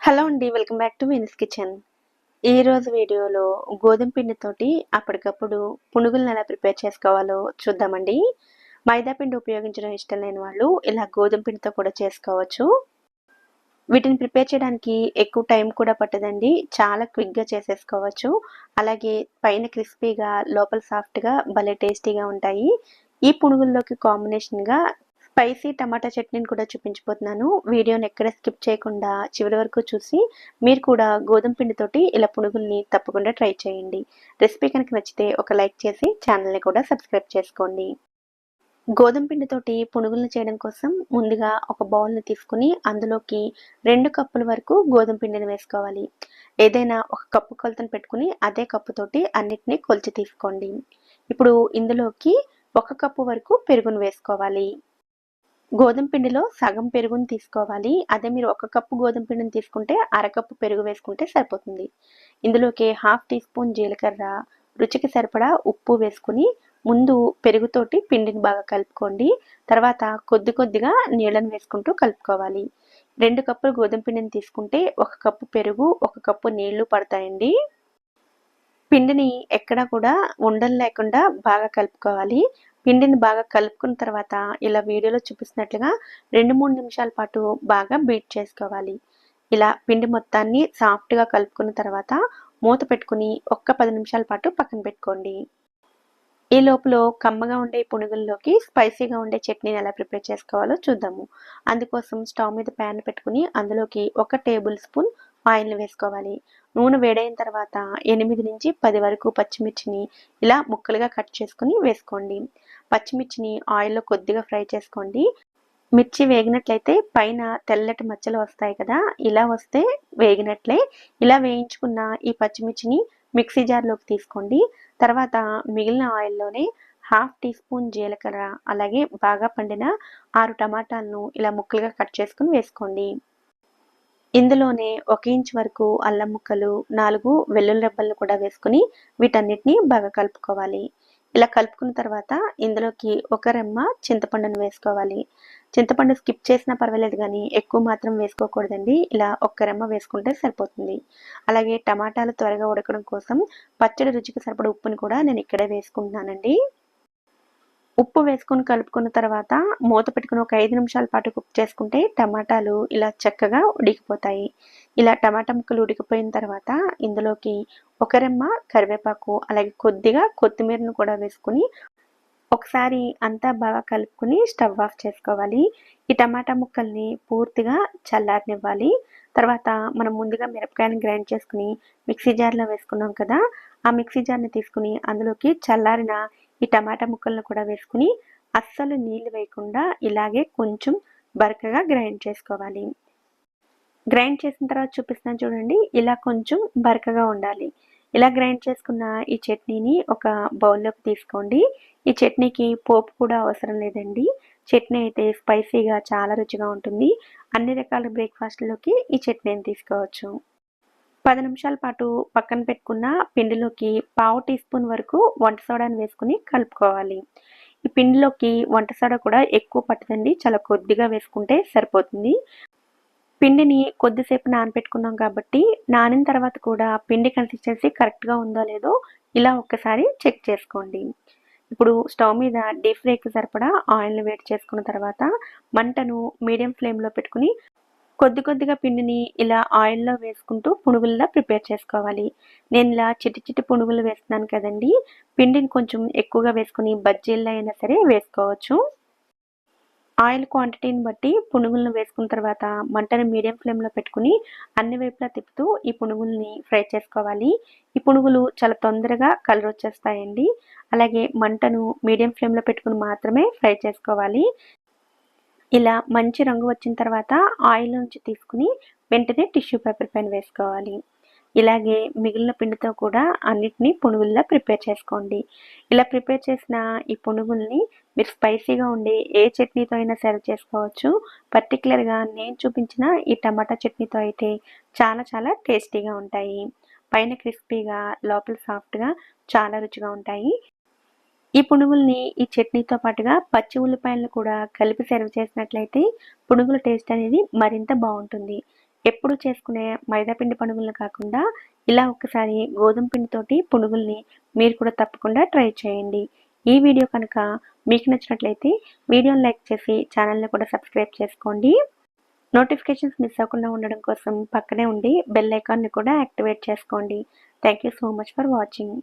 Hello అండి welcome back to Vin's kitchen. ఈ రోజు వీడియోలో గోధుమ పిండితోటి అప్పటికప్పుడు పునుగులను ఎలా ప్రిపేర్ చేసుకోవాలో చూద్దామండి. మైదా పిండి ఉపయోగించడం ఇష్టం లేని వాళ్ళు ఇలా గోధుమ పిండితో కూడా చేసుకోవచ్చు. వీటిని ప్రిపేర్ చేయడానికి ఎక్కువ టైం కూడా పట్టదండి. చాలా క్విక్గా చేసేసుకోవచ్చు. అలాగే పైన క్రిస్పీగా లోపల సాఫ్ట్గా భలే టేస్టీగా ఉంటాయి. ఈ పునుగుల్లోకి కాంబినేషన్గా స్పైసీ టమాటా చట్నీని కూడా చూపించబోతున్నాను. వీడియోని ఎక్కడ స్కిప్ చేయకుండా చివరి వరకు చూసి మీరు కూడా గోధుమ పిండితోటి ఇలా పునుగుల్ని తప్పకుండా ట్రై చేయండి. రెసిపీ కనుక నచ్చితే ఒక లైక్ చేసి ఛానల్ని కూడా సబ్స్క్రైబ్ చేసుకోండి. గోధుమ పిండితోటి పునుగులను చేయడం కోసం ముందుగా ఒక బౌల్ని తీసుకుని అందులోకి రెండు కప్పుల వరకు గోధుమ పిండిని వేసుకోవాలి. ఏదైనా ఒక కప్పు కొలతను పెట్టుకుని అదే కప్పుతోటి అన్నిటినీ కొలిచి తీసుకోండి. ఇప్పుడు ఇందులోకి ఒక కప్పు వరకు పెరుగును వేసుకోవాలి. గోధుమ పిండిలో సగం పెరుగుని తీసుకోవాలి. అదే మీరు ఒక కప్పు గోధుమ పిండిని తీసుకుంటే అరకప్పు పెరుగు వేసుకుంటే సరిపోతుంది. ఇందులోకి హాఫ్ టీ స్పూన్ జీలకర్ర రుచికి సరిపడా ఉప్పు వేసుకుని ముందు పెరుగుతోటి పిండిని బాగా కలుపుకోండి. తర్వాత కొద్ది కొద్దిగా నీళ్ళని వేసుకుంటూ కలుపుకోవాలి. రెండు కప్పులు గోధుమ పిండిని తీసుకుంటే ఒక కప్పు పెరుగు ఒక కప్పు నీళ్ళు పడతాయండి. పిండిని ఎక్కడా కూడా ఉండలు లేకుండా బాగా కలుపుకోవాలి. పిండిని బాగా కలుపుకున్న తర్వాత ఇలా వీడియోలో చూపిస్తున్నట్లుగా రెండు మూడు నిమిషాల పాటు బాగా బీట్ చేసుకోవాలి. ఇలా పిండి మొత్తాన్ని సాఫ్ట్గా కలుపుకున్న తర్వాత మూత పెట్టుకుని ఒక్క పది నిమిషాల పాటు పక్కన పెట్టుకోండి. ఈ లోపల కమ్మగా ఉండే పునుగుల్లోకి స్పైసీగా ఉండే చట్నీని ఎలా ప్రిపేర్ చేసుకోవాలో చూద్దాము. అందుకోసం స్టవ్ మీద ప్యాన్ పెట్టుకుని అందులోకి ఒక టేబుల్ స్పూన్ ఆయిల్ని వేసుకోవాలి. నూనె వేడైన తర్వాత ఎనిమిది నుంచి పది వరకు పచ్చిమిర్చిని ఇలా ముక్కలుగా కట్ చేసుకుని వేసుకోండి. పచ్చిమిర్చిని ఆయిల్లో కొద్దిగా ఫ్రై చేసుకోండి. మిర్చి వేగినట్లయితే పైన తెల్లటి మచ్చలు వస్తాయి కదా ఇలా వస్తే వేగినట్లే. ఇలా వేయించుకున్న ఈ పచ్చిమిర్చిని మిక్సీ జార్లోకి తీసుకోండి. తర్వాత మిగిలిన ఆయిల్లోనే హాఫ్ టీ స్పూన్ జీలకర్ర అలాగే బాగా పండిన ఆరు టమాటాలను ఇలా ముక్కలుగా కట్ చేసుకుని వేసుకోండి. ఇందులోనే ఒక ఇంచ్ వరకు అల్లం ముక్కలు నాలుగు వెల్లుల్లి రెబ్బలను కూడా వేసుకుని వీటన్నిటిని బాగా కలుపుకోవాలి. ఇలా కలుపుకున్న తర్వాత ఇందులోకి ఒక రెమ్మ చింతపండును వేసుకోవాలి. చింతపండు స్కిప్ చేసినా పర్వాలేదు కానీ ఎక్కువ మాత్రం వేసుకోకూడదండి. ఇలా ఒక్క రెమ్మ వేసుకుంటే సరిపోతుంది. అలాగే టమాటాలు త్వరగా ఉడకడం కోసం పచ్చడి రుచికి సరిపడ ఉప్పుని కూడా నేను ఇక్కడే వేసుకుంటున్నానండి. ఉప్పు వేసుకొని కలుపుకున్న తర్వాత మూత పెట్టుకుని ఒక ఐదు నిమిషాల పాటు కుక్ చేసుకుంటే టమాటాలు ఇలా చక్కగా ఉడికిపోతాయి. ఇలా టమాటా ముక్కలు ఉడికిపోయిన తర్వాత ఇందులోకి ఒక రెమ్మ కరివేపాకు అలాగే కొద్దిగా కొత్తిమీరను కూడా వేసుకుని ఒకసారి అంతా బాగా కలుపుకుని స్టవ్ ఆఫ్ చేసుకోవాలి. ఈ టమాటా ముక్కల్ని పూర్తిగా చల్లారనివ్వాలి. తర్వాత మనం ముందుగా మిరపకాయని గ్రైండ్ చేసుకుని మిక్సీ జార్లో వేసుకున్నాం కదా ఆ మిక్సీ జార్ని తీసుకుని అందులోకి చల్లారిన ఈ టమాటా ముక్కలను కూడా వేసుకుని అస్సలు నీళ్ళు వేయకుండా ఇలాగే కొంచెం బరకగా గ్రైండ్ చేసుకోవాలి. గ్రైండ్ చేసిన తర్వాత చూపిస్తాను చూడండి ఇలా కొంచెం బరకగా ఉండాలి. ఇలా గ్రైండ్ చేసుకున్న ఈ చట్నీని ఒక బౌల్లోకి తీసుకోండి. ఈ చట్నీకి పోపు కూడా అవసరం లేదండి. చట్నీ అయితే స్పైసీగా చాలా రుచిగా ఉంటుంది. అన్ని రకాల బ్రేక్ఫాస్ట్లోకి ఈ చట్నీని తీసుకోవచ్చు. పది నిమిషాల పాటు పక్కన పెట్టుకున్న పిండిలోకి పావు టీ స్పూన్ వరకు వంట సోడాని వేసుకుని కలుపుకోవాలి. ఈ పిండిలోకి వంట సోడా కూడా ఎక్కువ పట్టదండి. చాలా కొద్దిగా వేసుకుంటే సరిపోతుంది. పిండిని కొద్దిసేపు నానబెట్టుకున్నాం కాబట్టి నానిన తర్వాత కూడా పిండి కన్సిస్టెన్సీ కరెక్ట్గా ఉందో లేదో ఇలా ఒక్కసారి చెక్ చేసుకోండి. ఇప్పుడు స్టవ్ మీద డీప్ ఫ్రైకి సరిపడా ఆయిల్ని వేడి చేసుకున్న తర్వాత మంటను మీడియం ఫ్లేమ్లో పెట్టుకుని కొద్ది కొద్దిగా పిండిని ఇలా ఆయిల్లో వేసుకుంటూ పునుగుల్లా ప్రిపేర్ చేసుకోవాలి. నేను ఇలా చిట్టి చిట్టి పునుగులు వేస్తున్నాను కదండి. పిండిని కొంచెం ఎక్కువగా వేసుకుని బజ్జీల్లో అయినా సరే వేసుకోవచ్చు. ఆయిల్ క్వాంటిటీని బట్టి పునుగులను వేసుకున్న తర్వాత మంటను మీడియం ఫ్లేమ్లో పెట్టుకుని అన్ని వైపులా తిప్పుతూ ఈ పునుగుల్ని ఫ్రై చేసుకోవాలి. ఈ పునుగులు చాలా తొందరగా కలర్ వచ్చేస్తాయండి. అలాగే మంటను మీడియం ఫ్లేమ్లో పెట్టుకుని మాత్రమే ఫ్రై చేసుకోవాలి. ఇలా మంచి రంగు వచ్చిన తర్వాత ఆయిల్ నుంచి తీసుకుని వెంటనే టిష్యూ పేపర్ పైన వేసుకోవాలి. ఇలాగే మిగిలిన పిండితో కూడా అన్నిటినీ పునుగుల్లా ప్రిపేర్ చేసుకోండి. ఇలా ప్రిపేర్ చేసిన ఈ పునుగుల్ని మీరు స్పైసీగా ఉండే ఏ చట్నీతో అయినా సర్వ్ చేసుకోవచ్చు. పర్టికులర్గా నేను చూపించిన ఈ టమాటా చట్నీతో అయితే చాలా చాలా టేస్టీగా ఉంటాయి. పైన క్రిస్పీగా లోపల సాఫ్ట్గా చాలా రుచిగా ఉంటాయి. ఈ పునుగుల్ని ఈ చట్నీతో పాటుగా పచ్చి ఉల్లిపాయలను కూడా కలిపి సర్వ్ చేసినట్లయితే పునుగుల టేస్ట్ అనేది మరింత బాగుంటుంది. ఎప్పుడు చేసుకునే మైదాపిండి పునుగులను కాకుండా ఇలా ఒకసారి గోధుమ పిండితోటి పునుగుల్ని మీరు కూడా తప్పకుండా ట్రై చేయండి. ఈ వీడియో కనుక మీకు నచ్చినట్లయితే వీడియోని లైక్ చేసి ఛానల్ని కూడా సబ్స్క్రైబ్ చేసుకోండి. నోటిఫికేషన్స్ మిస్ అవ్వకుండా ఉండడం కోసం పక్కనే ఉండి బెల్ ఐకాన్ని కూడా యాక్టివేట్ చేసుకోండి. Thank you so much for watching